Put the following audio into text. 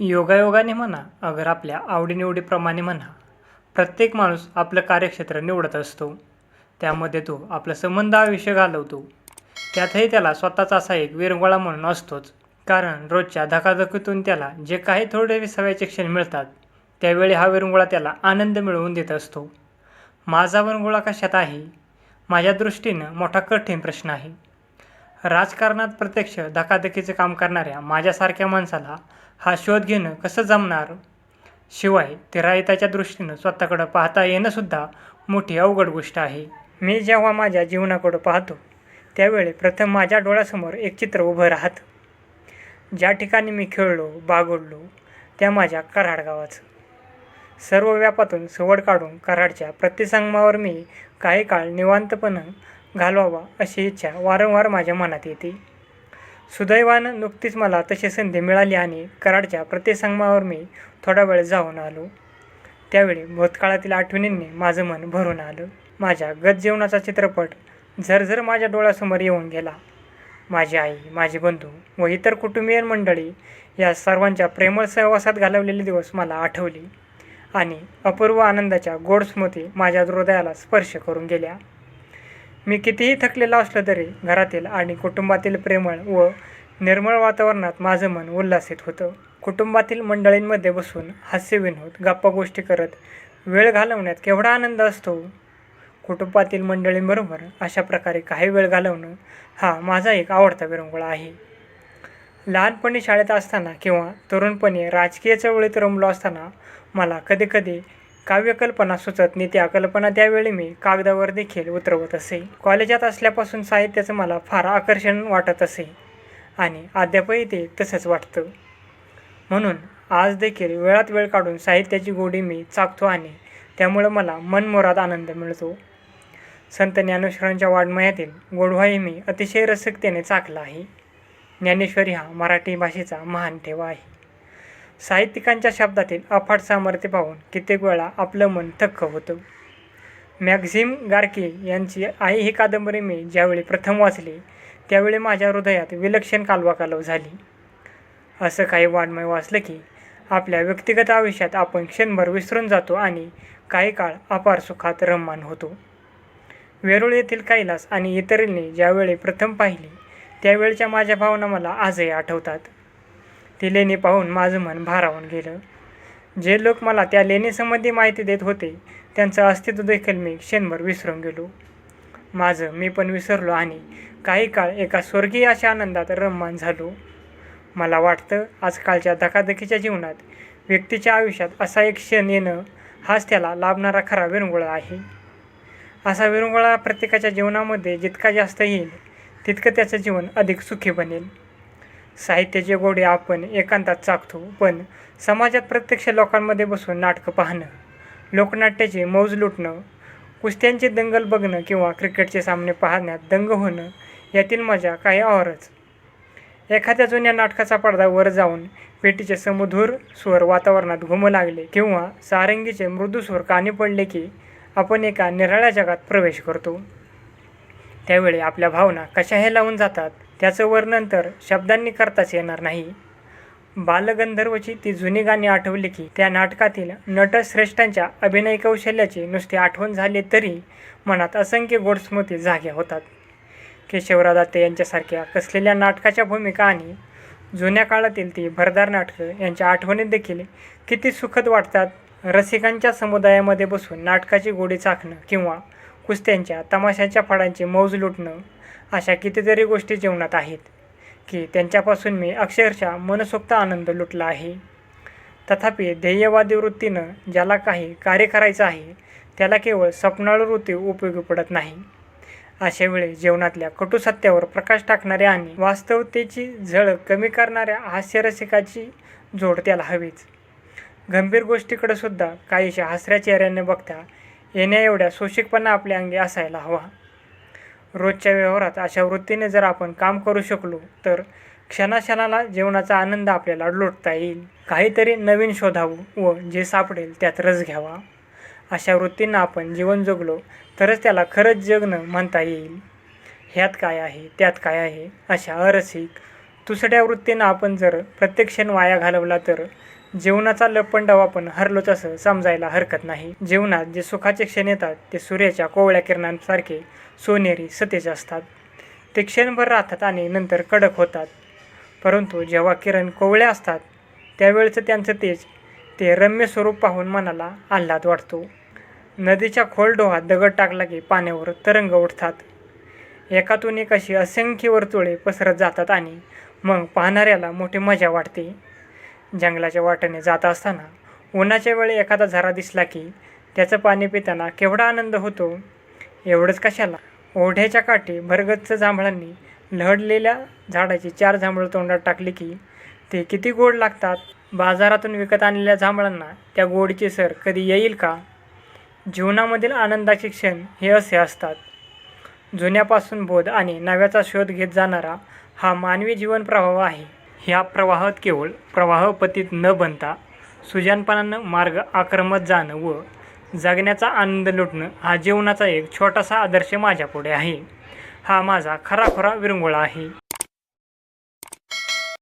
योगायोगाने म्हणा अगर आपल्या आवडीनिवडीप्रमाणे म्हणा प्रत्येक माणूस आपलं कार्यक्षेत्र निवडत असतो. त्यामध्ये तो आपलं संबंध आयुष्य घालवतो. त्यातही त्याला स्वतःचा असा एक विरंगुळा म्हणून असतोच. कारण रोजच्या धकाधकीतून त्याला जे काही थोडे विसाव्याचे क्षण मिळतात त्यावेळी हा विरंगुळा त्याला आनंद मिळवून देत असतो. माझा विरंगुळा कशात आहे? माझ्या दृष्टीनं मोठा कठीण प्रश्न आहे. राजकारणात प्रत्यक्ष धकाधकीचं काम करणाऱ्या माझ्यासारख्या माणसाला हा शोध घेणं कसं जमणार? शिवाय ते रायताच्या दृष्टीनं स्वतःकडं पाहता येणंसुद्धा मोठी अवघड गोष्ट आहे. मी जेव्हा माझ्या जीवनाकडं पाहतो त्यावेळी प्रथम माझ्या डोळ्यासमोर एक चित्र उभं राहतं. ज्या ठिकाणी मी खेळलो बागडलो त्या माझ्या कराड गावाचं. सर्व व्यापातून सवड काढून कराडच्या प्रतिसंगमावर मी काही काळ निवांतपणं घालवावा अशी इच्छा वारंवार माझ्या मनात येते. सुदैवानं नुकतीच मला तशी संधी मिळाली आणि कराडच्या प्रतिसंगमावर मी थोडा वेळ जाऊन आलो. त्यावेळी भूतकाळातील आठवणींनी माझं मन भरून आलं. माझ्या गत जीवनाचा चित्रपट झरझर माझ्या डोळ्यासमोर येऊन गेला. माझी आई माझे बंधू व इतर कुटुंबीय मंडळी या सर्वांच्या प्रेमळ सहवासात घालवलेले दिवस मला आठवले आणि अपूर्व आनंदाच्या गोड स्मृती माझ्या हृदयाला स्पर्श करून गेल्या. मी कितीही थकलेला असलो तरी घरातील आणि कुटुंबातील प्रेमळ व निर्मळ वातावरणात माझं मन उल्हासित होतं. कुटुंबातील मंडळींमध्ये बसून हास्यविनोद गप्पा गोष्टी करत वेळ घालवण्यात केवढा आनंद असतो? कुटुंबातील मंडळींबरोबर अशा प्रकारे काही वेळ घालवणं हा माझा एक आवडता विरंगुळा आहे. लहानपणी शाळेत असताना किंवा तरुणपणी राजकीय चळवळीत रमलो असताना मला कधीकधी काव्यकल्पना सुचत नाही. त्या कल्पना त्यावेळी मी कागदावर देखील उतरवत असे. कॉलेजात असल्यापासून साहित्याचं मला फार आकर्षण वाटत असे. आणि अद्यापही ते तसंच वाटतं. म्हणून आज देखील वेळात वेळ काढून साहित्याची गोडी मी चाकतो आणि त्यामुळं मला मनमोरात आनंद मिळतो. संत ज्ञानेश्वरांच्या वाङ्मयातील गोडवाही मी अतिशय रसिकतेने चाकला आहे. ज्ञानेश्वरी हा मराठी भाषेचा महान ठेवा आहे. साहित्यिकांच्या शब्दातील अफाट सामर्थ्य पाहून कित्येक वेळा आपलं मन थक्क होतं. मॅक्झिम गार्की यांची आई ही कादंबरी मी ज्यावेळी प्रथम वाचली त्यावेळी माझ्या हृदयात विलक्षण कालवाकालव झाली. असं काही वाङ्मय वाचलं की आपल्या व्यक्तिगत आयुष्यात आपण क्षणभर विसरून जातो आणि काही काळ अपार सुखात रममान होतो. वेरूळ येथील कैलास आणि इतरांनी ज्यावेळी प्रथम पाहिली त्यावेळच्या माझ्या भावना मला आजही आठवतात. ती लेणी पाहून माझं मन भारावून गेलं. जे लोक मला त्या लेणीसंबंधी माहिती देत होते त्यांचं अस्तित्व देखील मी क्षणभर विसरून गेलो. माझं मी पण विसरलो आणि काही काळ एका स्वर्गीय अशा आनंदात रममान झालो. मला वाटतं आजकालच्या धकाधकीच्या जीवनात व्यक्तीच्या आयुष्यात असा एक क्षण येणं हाच त्याला लाभणारा खरा विरंगुळा आहे. असा विरंगुळा प्रत्येकाच्या जीवनामध्ये जितका जास्त येईल तितकं त्याचं जीवन अधिक सुखी बनेल. साहित्याचे गोडे आपण एकांतात चाकतो पण समाजात प्रत्यक्ष लोकांमध्ये बसून नाटकं पाहणं लोकनाट्याचे मौज लुटणं कुस्त्यांचे दंगल बघणं किंवा क्रिकेटचे सामने पाहण्यात दंग होणं यातील मजा काही औरच. एखाद्या जुन्या नाटकाचा पडदा वर जाऊन पेटीचे समधूर स्वर वातावरणात घुमू लागले किंवा सारंगीचे मृदू स्वर कानी पडले की आपण एका निराळ्या जगात प्रवेश करतो. त्यावेळी आपल्या भावना कशा हे लावून जातात त्याचं वर्णन तर शब्दांनी करताच येणार नाही. बालगंधर्वची ती जुनी गाणी आठवली की त्या नाटकातील नटश्रेष्ठांच्या अभिनय कौशल्याची नुसती आठवण झाली तरी मनात असंख्य गोडस्मृती जाग्या होतात. केशवराव दाते यांच्यासारख्या कसलेल्या नाटकाच्या भूमिका आणि जुन्या काळातील ती भरदार नाटकं यांच्या आठवणीत देखील किती सुखद वाटतात रसिकांच्या समुदायामध्ये बसून नाटकाची गोडी चाखणं किंवा कुस्त्यांच्या तमाशाच्या फळांची मौज लुटणं अशा कितीतरी गोष्टी जीवनात आहेत की त्यांच्यापासून मी अक्षरशः मनसोक्त आनंद लुटला आहे. तथापि ध्येयवादी वृत्तीनं ज्याला काही कार्य करायचं आहे त्याला केवळ स्वप्नाळू वृत्ती उपयोगी पडत नाही. अशा वेळी जीवनातल्या कटू सत्यावर प्रकाश टाकणाऱ्या आणि वास्तवतेची झळ कमी करणाऱ्या हास्यरसिकाची जोड त्याला हवीच. गंभीर गोष्टीकडे सुद्धा काहीशा हसऱ्या चेहऱ्याने बघता येण्या एवढ्या सोशिकपणा आपल्या अंगी असायला हवा. रोजच्या व्यवहारात अशा वृत्तीने जर आपण काम करू शकलो तर क्षणाक्षणाला जीवनाचा आनंद आपल्याला लुटता येईल. काहीतरी नवीन शोधावं व जे सापडेल त्यात रस घ्यावा. अशा वृत्तींना आपण जीवन जगलो तरच त्याला खरंच जगणं म्हणता येईल. ह्यात काय आहे त्यात काय आहे अशा अरसिक तुसड्या वृत्तीनं आपण जर प्रत्येक क्षण वाया घालवला तर जीवनाचा लपंडाव आपण हरलोच असं समजायला हरकत नाही. जीवनात जे सुखाचे क्षण येतात ते सूर्याच्या कोवळ्या किरणांसारखे सोनेरी सतेज असतात. ते क्षणभर राहतात आणि नंतर कडक होतात. परंतु जेव्हा किरण कोवळे असतात त्यावेळचं त्यांचं तेज ते रम्य स्वरूप पाहून मनाला आल्हाद वाटतो. नदीच्या खोल डोहात दगड टाकला की पाण्यावर तरंग उठतात. एकातून एक अशी असंख्य वर्तुळे पसरत जातात आणि मग पाहणाऱ्याला मोठी मजा वाटते. जंगलाच्या वाटेने जात असताना उन्हाच्या वेळी एखादा झरा दिसला की त्याचं पाणी पिताना केवढा आनंद होतो? एवढंच कशाला? ओढ्याच्या काठी भरगच्च जांभळांनी लहडलेल्या झाडाची चार जांभळं तोंडात टाकली की ते किती गोड लागतात? बाजारातून विकत आणलेल्या जांभळांना त्या गोडीची सर कधी येईल का? जीवनामधील आनंदाचे क्षण हे असे असतात. जुन्यापासून बोध आणि नव्याचा शोध घेत जाणारा हा मानवी जीवन प्रभाव आहे. ह्या प्रवाहात केवळ प्रवाहपतीत न बनता सुजानपणानं मार्ग आक्रमत जाणं व जगण्याचा आनंद लुटणं हा जीवनाचा एक छोटासा आदर्श माझ्यापुढे आहे. हा माझा खराखुरा विरंगुळा आहे.